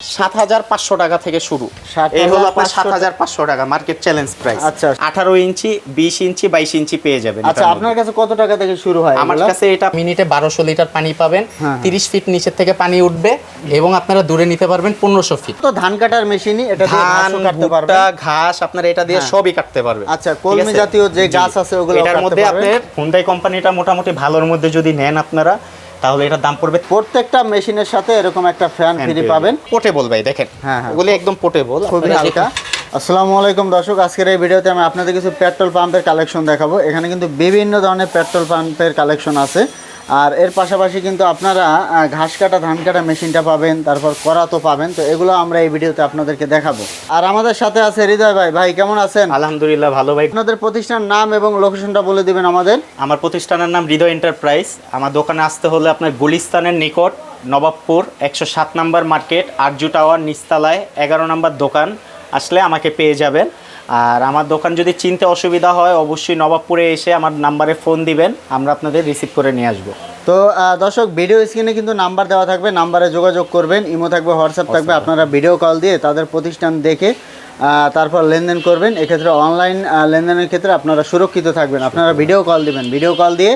সাত হাজার পাঁচশো টাকা থেকে শুরু। এই হলো আপনার সাত হাজার পাঁচশো টাকা মার্কেট চ্যালেঞ্জ প্রাইস আচ্ছা। আঠারো ইঞ্চি বিশ ইঞ্চি বাইশ ইঞ্চি পেয়ে যাবেন আচ্ছা আপনার কাছে কত টাকা থেকে শুরু হয় আমার কাছে এটা মিনিটে বারোশো লিটার পানি পাবেন। হ্যাঁ। তিরিশ ফিট নিচের থেকে পানি উঠবে এবং আপনারা দূরে নিতে পারবেন পনেরোশো ফিট তো ধান কাটার মেশিনই এটা ধান কাটতে পারবেন। ঘাস আপনারা এটা দিয়ে হ্যাঁ। সবই কাটতে পারবেন। আচ্ছা, কলমি জাতীয় যে গাছ আছে ওগুলো এটার মধ্যে? আপনার হুন্ডাই কোম্পানিটা মোটামুটি ভালোর মধ্যে যদি নেন আপনারা তাহলে এটার দাম পড়বে প্রত্যেকটা মেশিনের সাথে এরকম একটা ফ্যান ফ্রি পাবেন। পোর্টেবল ভাই দেখেন। হ্যাঁ, হ্যাঁ। ওগুলো একদম পোর্টেবল খুবই হালকা। আসসালামু আলাইকুম দর্শক আজকের এই ভিডিওতে আমি আপনাদের কিছু পেট্রোল পাম্পের কালেকশন দেখাবো। এখানে কিন্তু বিভিন্ন ধরনের পেট্রোল পাম্পের কালেকশন আছে। আর এর পাশাপাশি কিন্তু আপনারা ঘাস কাটা ধান কাটা মেশিনটা পাবেন তারপর করা তো পাবেন তো এগুলো আমরা এই ভিডিওতে আপনাদেরকে দেখাবো। আর আমাদের সাথে আছে হৃদয় ভাই। ভাই কেমন আছেন? আলহামদুলিল্লাহ ভালো ভাই। আপনাদের প্রতিষ্ঠান নাম এবং লোকেশনটা বলে দিবেন আমাদের। আমার প্রতিষ্ঠানের নাম হৃদয় এন্টারপ্রাইজ। আমার দোকানে আসতে হলে আপনার গুলিস্তানের নিকট নবাবপুর একশো সাত নাম্বার মার্কেট আরজু টাওয়ার নিস্তালায় এগারো নাম্বার দোকান। আসলে আমাকে পেয়ে যাবেন। আর আমার দোকান যদি চিনতে অসুবিধা হয় অবশ্যই নবাবপুরে এসে আমার নাম্বারে ফোন দিবেন আমরা আপনাদের রিসিভ করে নিয়ে আসব। তো দর্শক ভিডিও স্ক্রিনে কিন্তু নাম্বার দেওয়া থাকবে নাম্বারে যোগাযোগ করবেন ইমো থাকবে হোয়াটসঅ্যাপ থাকবে আপনারা ভিডিও কল দিয়ে তাদের প্রতিষ্ঠান দেখে তারপর লেনদেন করবেন। এক্ষেত্রে অনলাইন লেনদেনের ক্ষেত্রে আপনারা সুরক্ষিত থাকবেন আপনারা ভিডিও কল দিবেন। ভিডিও কল দিয়ে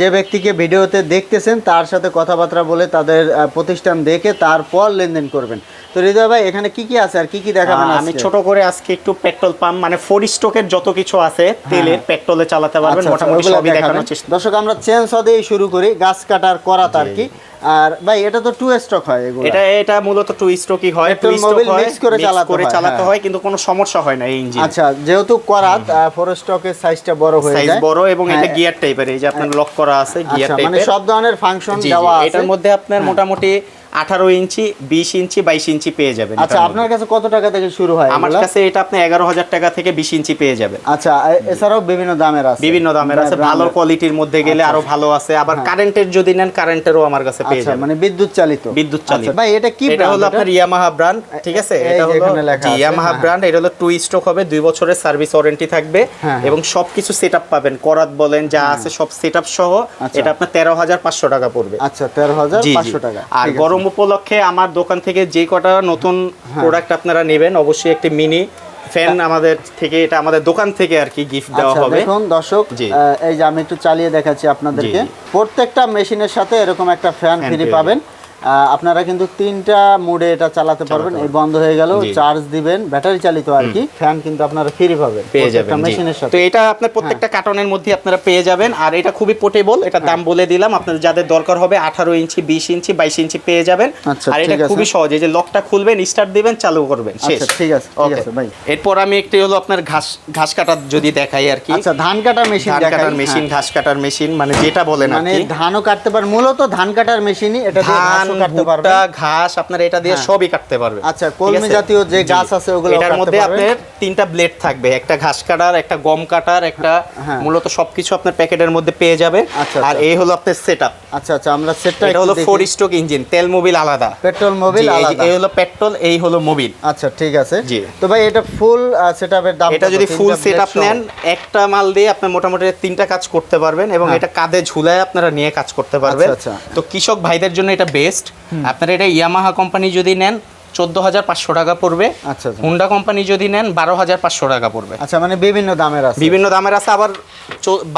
যে ব্যক্তিকে ভিডিওতে দেখতেছেন তার সাথে কথাবার্তা বলে তাদের প্রতিষ্ঠান দেখে তারপর লেনদেন করবেন। তো হৃদয় ভাই এখানে কি কি আছে আর কি কি দেখাবেন আমি ছোট করে আজকে একটু পেট্রোল পাম্প মানে ফোর স্টকের যত কিছু আছে তেলের পেট্রোলে চালাতে পারবেন আচ্ছা, আচ্ছা, মোটামুটি সবই দেখানোর চেষ্টা। দর্শক আমরা চেঞ্জ দিয়ে শুরু করি গাছ কাটার করাত আর কি। আর ভাই এটা তো টু স্টক হয় এগুলো। এটা এটা মূলত টু স্ট্রোকই হয় টু স্ট্রোক হয় mix করে চালাতে করে হয়, চালাতে হ্যাঁ। হয় কিন্তু কোনো সমস্যা হয় না এই ইঞ্জিন আচ্ছা যেহেতু করাত ফোর স্টকের সাইজটা বড় হয়ে যায়। সাইজ বড় এবং এটা হ্যাঁ, গিয়ার টাইপের এই যে আপনার লক করা আছে গিয়ার টাইপের মানে টাইপের সব ধরনের ফাংশন দেওয়া আছে। এটার মধ্যে আপনার মোটামুটি আঠারো ইঞ্চি বিশ ইঞ্চি বাইশ ইঞ্চি পেয়ে যাবেন আচ্ছা আপনার কাছে কত টাকা থেকে শুরু হয় আমার কাছে এটা আপনি এগারো হাজার টাকা থেকে বিশ ইঞ্চি পেয়ে যাবেন। আচ্ছা এছাড়াও বিভিন্ন দামের আছে। বিভিন্ন দামের আছে ভালো কোয়ালিটির মধ্যে গেলে আরও ভালো আছে। আবার কারেন্টের যদি নেন কারেন্টেরও আমার কাছে পেয়ে আচ্ছা যাবেন। মানে বিদ্যুৎ চালিত। বিদ্যুৎ চালিত। আচ্ছা, ভাই এটা কি এটা হলো আপনার ইয়ামাহা ব্র্যান্ড ঠিক আছে? এটা হলো ইয়ামাহা হ্যাঁ। ব্র্যান্ড এটা হলো টু স্ট্রোক হবে দুই বছরের সার্ভিস ওয়ারেন্টি থাকবে হ্যাঁ, এবং সবকিছু সেটআপ পাবেন। করাত বলেন যা আছে সব সেটআপ সহ আচ্ছা। এটা আপনার তেরো হাজার পাঁচশো টাকা পড়বে। আচ্ছা তেরো হাজার। পাঁচশো টাকা। আর গরম উপলক্ষে আমার দোকান থেকে যে কটা নতুন হ্যাঁ। প্রোডাক্ট আপনারা নেবেন অবশ্যই একটি মিনি ফ্যান আমাদের থেকে এটা আমাদের দোকান থেকে আর কি গিফট দেওয়া আচ্ছা হবে। এখন দর্শক এই যে আমি একটু চালিয়ে দেখাচ্ছি আপনাদেরকে। প্রত্যেকটা মেশিনের সাথে এরকম একটা ফ্যান ফ্রি পাবেন। আপনারা কিন্তু তিনটা মোডে এটা চালাতে পারবেন। এই বন্ধ হয়ে গেল চার্জ দিবেন ব্যাটারি চালিত আর কি। ফ্যান কিন্তু আপনারা ফ্রি পাবেন। পেয়ে যাবেন মেশিনের সাথে। তো এটা আপনার প্রত্যেকটা কার্টনের মধ্যে আপনারা পেয়ে যাবেন। আর এটা খুবই পোর্টেবল এটা দাম বলে দিলাম। আপনাদের যাদের দরকার হবে আঠারো ইঞ্চি বিশ ইঞ্চি বাইশ ইঞ্চি পেয়ে যাবেন। আচ্ছা, আর এটা খুবই সহজ। এই যে লকটা খুলবেন স্টার্ট দিবেন চালু করবেন। শেষ। আচ্ছা ঠিক আছে ঠিক আছে ভাই এরপর আমি একটি হলো আপনার ঘাস ঘাস কাটার যদি দেখাই আর কি। আচ্ছা ধান কাটার মেশিন ধান কাটার মেশিন হ্যাঁ। ঘাস কাটার মেশিন মানে যেটা বলেন আর মানে ধানও কাটতে পারেন। মূলত ধান কাটার মেশিনই এটা দিয়ে ধান কাটতে পারবেন ঘাস আপনার এটা দিয়ে হ্যাঁ। সবই কাটতে পারবে আচ্ছা, কলমি জাতীয় যে গাছ আছে ওগুলো এটার মধ্যে আপনার তিনটা ব্লেড থাকবে। একটা ঘাস কাটার একটা গম কাটার একটা হ্যাঁ। মূলত সবকিছু আপনার প্যাকেটের মধ্যে পেয়ে যাবে আচ্ছা, আর আচ্ছা। এই হলো আপনার সেটআপ আচ্ছা আচ্ছা আমরা সেটটা এটা হলো ফোর স্ট্রোক ইঞ্জিন তেল মোবিল আলাদা। পেট্রোল মোবিল আলাদা। এই হলো পেট্রোল এই হলো মোবিল আচ্ছা ঠিক আছে। জি। তো ভাই এটা ফুল সেটআপের দাম এটা যদি ফুল সেটআপ নেন একটা মাল দিয়ে আপনি মোটামুটি তিনটা কাজ করতে পারবেন এবং হ্যাঁ। এটা কাঁধে ঝুলায় আপনারা নিয়ে কাজ করতে পারবেন। আচ্ছা, তো কৃষক ভাইদের জন্য এটা বেস্ট আপনারা এটা ইয়ামাহা কোম্পানি যদি নেন চোদ্দ হাজার পাঁচশো টাকা পড়বে। আচ্ছা, আচ্ছা। হুন্ডা কোম্পানি যদি নেন বারো হাজার পাঁচশো টাকা পড়বে। আচ্ছা মানে বিভিন্ন দামের আছে। বিভিন্ন দামের আছে আবার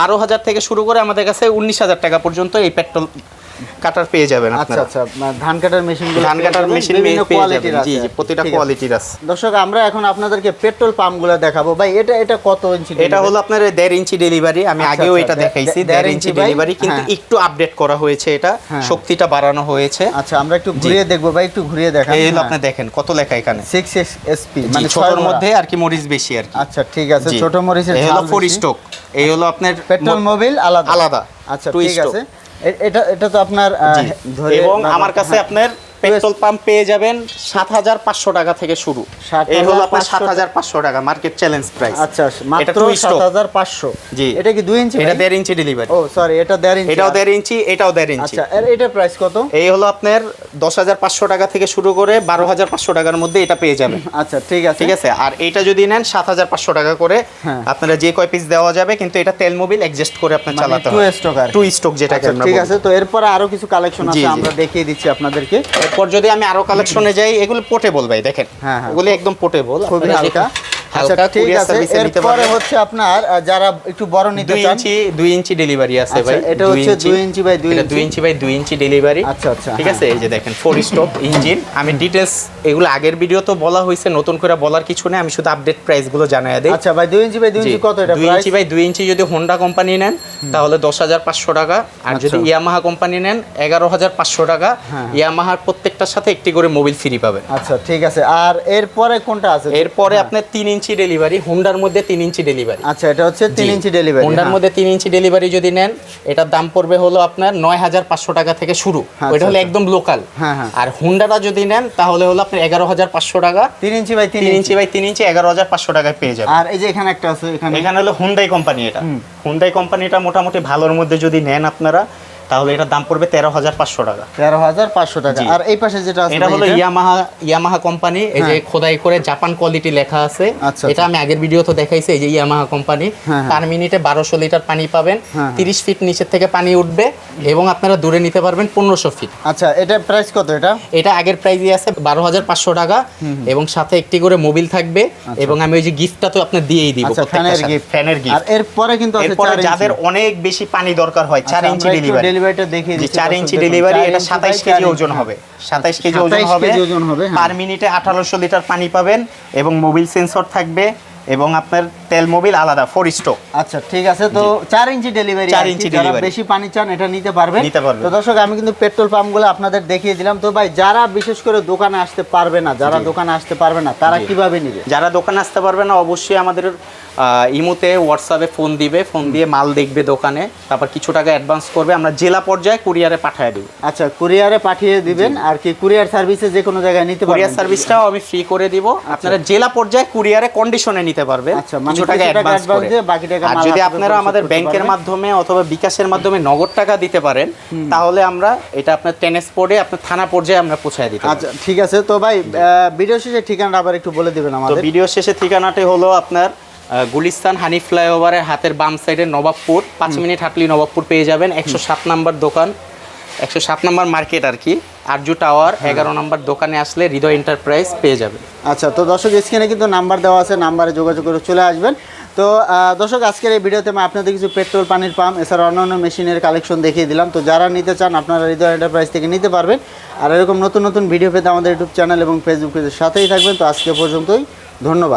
বারো হাজার থেকে শুরু করে আমাদের কাছে উনিশ হাজার টাকা পর্যন্ত এই পেট্রোল কাটার পেয়ে যাবেন আচ্ছা আচ্ছা মানে ধান কাটার মেশিন ধান কাটার মেশিন পেয়ে যাবেন। আছে জি জি প্রতিটা কোয়ালিটির আছে। দর্শক আমরা এখন আপনাদেরকে পেট্রোল পাম্পগুলো দেখাবো। ভাই এটা এটা কত ইঞ্চি এটা হলো আপনার দেড় ইঞ্চি ডেলিভারি আমি আচ্ছা, আগেও আচ্ছা, এটা দেখাইছি দেড় ইঞ্চি ডেলিভারি কিন্তু হ্যাঁ। একটু আপডেট করা হয়েছে এটা। হ্যাঁ। শক্তিটা বাড়ানো হয়েছে। আচ্ছা আমরা একটু ঘুরিয়ে দেখব ভাই একটু ঘুরিয়ে দেখান। এই হলো আপনি দেখেন কত লেখা এখানে। সিক্স এসপি জি, মানে ছোটর মধ্যে আর কি মরিচ বেশি আর কি। আচ্ছা ঠিক আছে। ছোট মরিচের এই হলো ফোর। স্টক এই হলো আপনার পেট্রোল মোবিল আলাদা। আলাদা আচ্ছা ঠিক আছে। এটা এটা তো আপনার এবং আমার কাছে হ্যাঁ। আপনার পেট্রোল পাম্প পেয়ে যাবেন সাত হাজার পাঁচশো টাকা থেকে শুরু। এই হলো আপনার সাত হাজার পাঁচশো টাকা মার্কেট চ্যালেঞ্জ প্রাইস আচ্ছা এটা মাত্র সাত হাজার পাঁচশো। জি। এটা কি দুই ইঞ্চি এটা দেড় ইঞ্চি ডেলিভারি ও সরি এটা দেড় ইঞ্চি এটাও দেড় ইঞ্চি এটাও দেড় ইঞ্চি আচ্ছা এর এটা প্রাইস কত? এই হলো আপনার দশ হাজার পাঁচশো টাকা থেকে শুরু করে বারো হাজার পাঁচশো টাকার মধ্যে এটা পেয়ে যাবেন। আচ্ছা ঠিক আছে। ঠিক আছে? আর এটা যদি নেন সাত হাজার পাঁচশো টাকা করে হ্যাঁ। আপনারা যে কয় পিস দেওয়া যাবে কিন্তু এটা তেল মোবিল অ্যাডজাস্ট করে আপনার মানে চালাতে হবে আর টু স্টক যেটাকে আচ্ছা ঠিক আছে তো এরপরে আরও কিছু কালেকশন আছে আমরা দেখিয়ে দিচ্ছি আপনাদেরকে। এরপর যদি আমি আরও কালেকশনে যাই এগুলো পোর্টেবল ভাই দেখেন। হ্যাঁ, হ্যাঁ। এগুলো একদম পোর্টেবল খুবই হালকা। হালকা ঠিক কুরিয়ার সার্ভিসে নিতে এরপরে হচ্ছে আপনার যারা একটু বড় নিতে চান। ইঞ্চি দুই ইঞ্চি ডেলিভারি আছে আচ্ছা, ভাই। এটা হচ্ছে দুই ইঞ্চি বাই দুই এটা ইঞ্চি। দুই ইঞ্চি বাই দুই ইঞ্চি ডেলিভারি আচ্ছা, আচ্ছা, ঠিক হ্যাঁ। আছে এই যে দেখেন ফোর স্টপ ইঞ্জিন আমি ডিটেলস এগুলো আগের ভিডিও তো বলা হয়েছে নতুন করে বলার কিছু নেই। আমি শুধু আপডেট প্রাইসগুলো দিই। আচ্ছা ভাই দুই ইঞ্চি বাই দুই জি, ইঞ্চি কত এটা দুই প্রাইস ইঞ্চি বাই দুই ইঞ্চি যদি হোন্ডা কোম্পানি নেন তাহলে দশ হাজার পাঁচশো টাকা। আর যদি আচ্ছা। ইয়ামাহা কোম্পানি নেন এগারো হাজার পাঁচশো টাকা। হ্যাঁ। ইয়ামাহার প্রত্যেকটার সাথে একটি করে মোবিল ফ্রি পাবেন আচ্ছা ঠিক আছে। আর এরপরে কোনটা আছে? এরপরে আপনার তিন ইঞ্চি ডেলিভারি হোন্ডার মধ্যে তিন ইঞ্চি ডেলিভারি। আচ্ছা এটা হচ্ছে তিন ইঞ্চি ডেলিভারি হুন্ডার মধ্যে তিন ইঞ্চি ডেলিভারি যদি নেন এটার দাম পড়বে হলো আপনার নয় হাজার পাঁচশো টাকা থেকে শুরু। আচ্ছা, ওইটা হলো আচ্ছা। একদম লোকাল। হ্যাঁ, হ্যাঁ। আর হোন্ডাটা যদি নেন তাহলে হলো আপনার এগারো হাজার পাঁচশো টাকা। তিন ইঞ্চি বাই তিন ইঞ্চি। ইঞ্চি বাই তিন ইঞ্চি এগারো হাজার পাঁচশো টাকায় পেয়ে যাবেন। আর এই যে এখানে একটা আছে এখানে এখানে হলো হুন্ডাই কোম্পানি এটা। হুন্ডাই কোম্পানিটা মোটামুটি ভালোর মধ্যে যদি নেন আপনারা তাহলে এটার দাম পড়বে তেরো হাজার পাঁচশো টাকা। তেরো হাজার পাঁচশো টাকা। আর এই পাশে যেটা এটা হলো ইয়ামাহা ইয়ামাহা কোম্পানি এই যে হ্যাঁ। খোদাই করে জাপান কোয়ালিটি লেখা আছে। আচ্ছা, এটা আমি আগের ভিডিও তো দেখাইছি এই যে ইয়ামাহা কোম্পানি হ্যাঁ, হ্যাঁ। পার মিনিটে বারোশো লিটার পানি পাবেন। হ্যাঁ। তিরিশ ফিট নিচের থেকে পানি উঠবে এবং আপনারা দূরে নিতে পারবেন পনেরোশো ফিট আচ্ছা এটা প্রাইস কত এটা? এটা আগের প্রাইসই আছে বারো হাজার পাঁচশো টাকা এবং সাথে একটি করে মোবিল থাকবে এবং আমি ওই যে গিফটটা তো আপনার দিয়েই দিব আচ্ছা ফ্যানের গিফট ফ্যানের আর গিফট এরপরে কিন্তু আছে এরপরে যাদের অনেক বেশি পানি দরকার হয় চার আচ্ছা, ইঞ্চি ডেলিভারি ডেলিভারিটা দেখিয়ে দিচ্ছি চার ইঞ্চি ডেলিভারি এটা ইঞ্চি সাতাইশ বাই কেজি ওজন হবে হ্যাঁ। সাতাইশ কেজি ওজন 27 হবে কেজি ওজন হবে। পার মিনিটে আঠারোশো লিটার পানি পাবেন এবং মোবিল সেন্সর থাকবে এবং আপনার তেল মোবিল আলাদা ফোর স্ট্রোক আচ্ছা ঠিক আছে তো চার ইঞ্চি ডেলিভারি চার ইঞ্চি delivery। বেশি পানি চান এটা নিতে পারবেন। নিতে পারবেন। তো দর্শক আমি কিন্তু পেট্রোল পাম্পগুলো আপনাদের দেখিয়ে দিলাম। তো ভাই যারা বিশেষ করে দোকানে আসতে পারবে না যারা দোকানে আসতে পারবে না তারা কীভাবে নিবে? যারা দোকানে আসতে পারবে না অবশ্যই আমাদের ইমোতে হোয়াটসঅ্যাপে ফোন দিবে ফোন দিয়ে মাল দেখবে দোকানে তারপর কিছু টাকা অ্যাডভান্স করবে আমরা জেলা পর্যায়ে কুরিয়ারে পাঠিয়ে দেবো। আচ্ছা কুরিয়ারে পাঠিয়ে দিবেন আর কি কুরিয়ার সার্ভিসে যে কোনো জায়গায় নিতে পারবেন। কুরিয়ার সার্ভিসটাও আমি ফ্রি করে দিব। আপনারা জেলা পর্যায়ে কুরিয়ারে কন্ডিশনে নিতে পারবেন। আচ্ছা, মানে কিছু টাকা অ্যাডভান্স করে। বাকি টাকা আর যদি আপনারা আমাদের ব্যাংকের মাধ্যমে অথবা বিকাশের মাধ্যমে নগদ টাকা দিতে পারেন তাহলে আমরা এটা আপনার ট্রান্সপোর্টে আপনার থানা পর্যায়ে আমরা পৌঁছায় দিতে আচ্ছা ঠিক আছে। তো ভাই ভিডিও শেষে ঠিকানা আবার একটু বলে দিবেন আমাদের। ভিডিও শেষে ঠিকানাটি হলো আপনার গুলিস্তান হানি ফ্লাইওভারের হাতের বাম সাইডে নবাবপুর। পাঁচ মিনিট হাঁটলি নবাবপুর পেয়ে যাবেন। একশো সাত নাম্বার দোকান একশো সাত নাম্বার মার্কেট আর কি। আরজু টাওয়ার এগারো নাম্বার দোকানে আসলে হৃদয় এন্টারপ্রাইজ পেয়ে যাবে। আচ্ছা তো দর্শক স্ক্রিনে কিন্তু নাম্বার দেওয়া আছে নাম্বারে যোগাযোগ করে চলে আসবেন। তো দর্শক আজকের এই ভিডিওতে আমি আপনাদের কিছু পেট্রোল পানির পাম্প এছাড়া অন্যান্য মেশিনের কালেকশন দেখিয়ে দিলাম। তো যারা নিতে চান আপনারা হৃদয় এন্টারপ্রাইজ থেকে নিতে পারবেন। আর এরকম নতুন নতুন ভিডিও পেতে আমাদের ইউটিউব চ্যানেল এবং ফেসবুক পেজের সাথেই থাকবেন। তো আজকে পর্যন্তই ধন্যবাদ।